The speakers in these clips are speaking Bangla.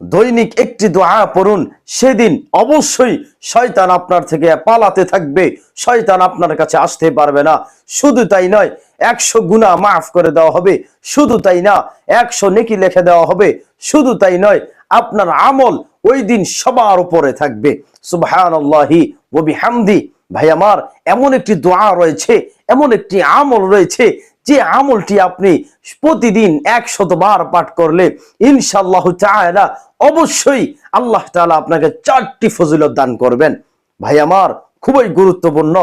দৈনিক একটি দোয়া পড়ুন, সেদিন অবশ্যই শয়তান আপনার থেকে পালাতে থাকবে, শয়তান আপনার কাছে আসতে পারবে না। শুধু তাই নয়, একশো গুণা মাফ করে দেওয়া হবে, শুধু তাই না, একশো নেকি লেখে দেওয়া হবে, শুধু তাই নয়, আপনার আমল ওই দিন সবার উপরে থাকবে। ওয়া বিহামদি। ভাই আমার, এমন একটি দোয়া রয়েছে, এমন একটি আমল রয়েছে যে আমলটি আপনি প্রতিদিন একশত বার পাঠ করলে ইনশাল্লাহ চায়না অবশ্যই আল্লাহ তাআলা আপনাকে চারটি ফজিলত দান করবেন। ভাই আমার, খুবই গুরুত্বপূর্ণ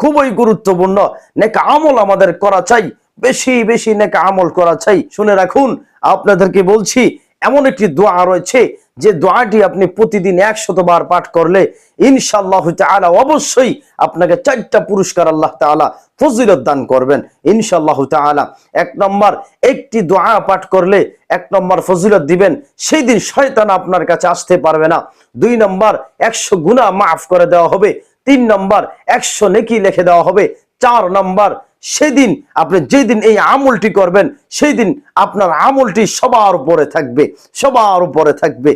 খুবই গুরুত্বপূর্ণ, নেক আমল আমাদের করা চাই, বেশি বেশি নেক আমল করা চাই। শুনে রাখুন, আপনাদেরকে বলছি, এমন একটি দোয়া রয়েছে যে দোয়াটি আপনি প্রতিদিন একশত বার পাঠ করলে ইনশাল্লাহ তাআলা অবশ্যই আপনাকে চারটা পুরস্কার আল্লাহ তাআলা ফজিলত দান করবেন। ইনশাল্লাহ তাআলা এক নম্বর, একটি দোয়া পাঠ করলে এক নম্বর ফজিলত দিবেন, সেই দিন শয়তান আপনার কাছে আসতে পারবে না। দুই নম্বর, একশো গুণা মাফ করে দেওয়া হবে। তিন নম্বর, একশো নেকি লিখে দেওয়া হবে। চার নম্বর সেদিন আপনি যেদিন এই আমলটি করবেন সেই দিন আপনার আমলটি সবার উপরে থাকবে, সবার উপরে থাকবে।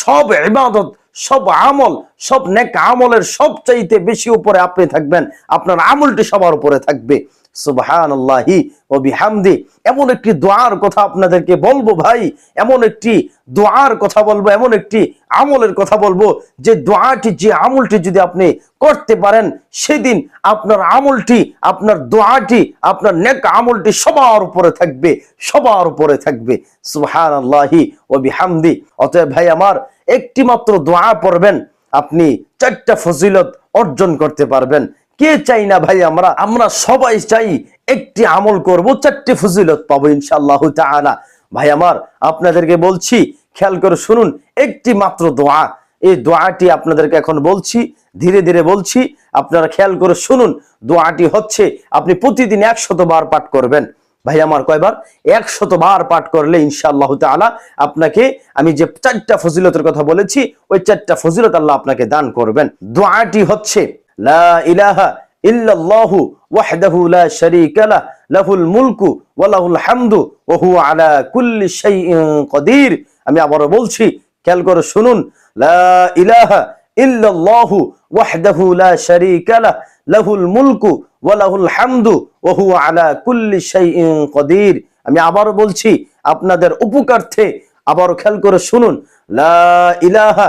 সব ইবাদত, সব আমল, সব নেক আমলের সবচাইতে বেশি উপরে আপনি থাকবেন, আপনার আমলটি সবার উপরে থাকবে। সুবহানাল্লাহি ও বিহামদি। এমন একটি দোয়ার কথা আপনাদেরকে বলব ভাই, এমন একটি দোয়ার কথা বলব, এমন একটি আমলের কথা বলব, যে দোয়াটি, যে আমলটি যদি আপনি করতে পারেন, সেদিন আপনার আমলটি, আপনার দোয়াটি, আপনার নেক আমলটি সবার উপরে থাকবে, সবার উপরে থাকবে। সুবহানাল্লাহি ও বিহামদি। অতএব ভাই আমার একটি মাত্র দোয়া পড়বেন, আপনি চারটা ফজিলত অর্জন করতে পারবেন। কে চাই না ভাই আমরা? আমরা সবাই চাই একটি আমল করব, চারটি ফজিলত পাবো ইনশাআল্লাহ তাআলা। ভাই আমার, আপনাদেরকে বলছি, খেয়াল করে শুনুন, একটি মাত্র দোয়া। এই দোয়াটি আপনাদেরকে এখন বলছি, ধীরে ধীরে বলছি, আপনারা খেয়াল করে শুনুন, দোয়াটি হচ্ছে, আপনি প্রতিদিন একশত বার পাঠ করবেন। ভাই আমার, কয়বার? একশত বার পাঠ করলে ইনশাআল্লাহ তাআলা আপনাকে, আমি যে চারটা ফজিলতের কথা বলেছি, ওই চারটা ফজিলত আল্লাহ আপনাকে দান করবেন। দোয়াটি হচ্ছে লা ইলাহা ইল্লাল্লাহু ওয়াহদাহু লা শারীকা লাহ লাহুল মুলকু ওয়া লাহুল হামদু ওয়া হুয়া কুল্লি শাইইন আমি আবারও বলছি, খেয়াল করে শুনুন, লা ইলাহা ইল্লাল্লাহু ওয়াহদাহু লা শারীকা লাহ লাহুল মুলকু ওয়া লাহুল হামদু ওয়া হুয়া আলা কুল্লি শাইইন আমি আবারও বলছি, আপনাদের উপকার্থে আবারও খেয়াল করে শুনুন, লা ইলাহা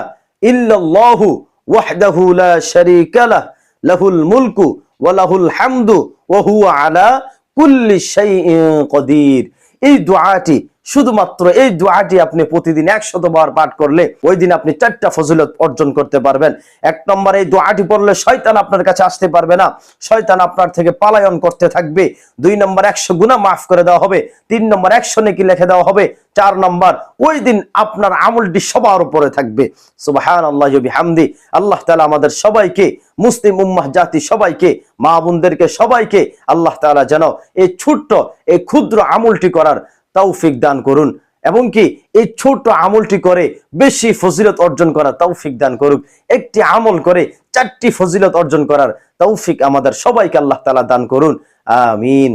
ইল্লাল্লাহু ওয়াহদাহু লা শারীকা লাহ লাহুল মুলকু ওয়া লাহুল হামদু ওয়া হুয়া আলা কুল্লি শাইইন কদির এই দোয়াটি শুধুমাত্র এই দোয়াটি আপনি প্রতিদিন একশত বার পাঠ করলে ওই দিন আপনি চারটা ফজিলত অর্জন করতে পারবেন। এক নম্বর এই দোয়াটি পড়লে শয়তান আপনার কাছে আসতে পারবে না। শয়তান আপনার থেকে পালায়ন করতে থাকবে। দুই নম্বর একশো গুণা মাফ করে দেওয়া হবে। তিন নম্বর একশো নেকি লিখে দেওয়া হবে। চার নম্বর ওই দিন আপনার আমলটি সবার উপরে থাকবে। সুবাহান আল্লাহ হামদি আল্লাহ তালা আমাদের সবাইকে, মুসলিম উম্মাহ জাতি সবাইকে, মা বোনদেরকে সবাইকে আল্লাহ তালা যেন এই ছোট্ট, এই ক্ষুদ্র আমলটি করার তৌফিক দান করুন। এবং কি এই ছোট আমলটি করে বেশি ফজিলত অর্জন করা তৌফিক দান করুক। একটি আমল করে চারটি ফজিলত অর্জন করার তৌফিক আমাদের সবাইকে আল্লাহ তালা দান করুন। আমিন।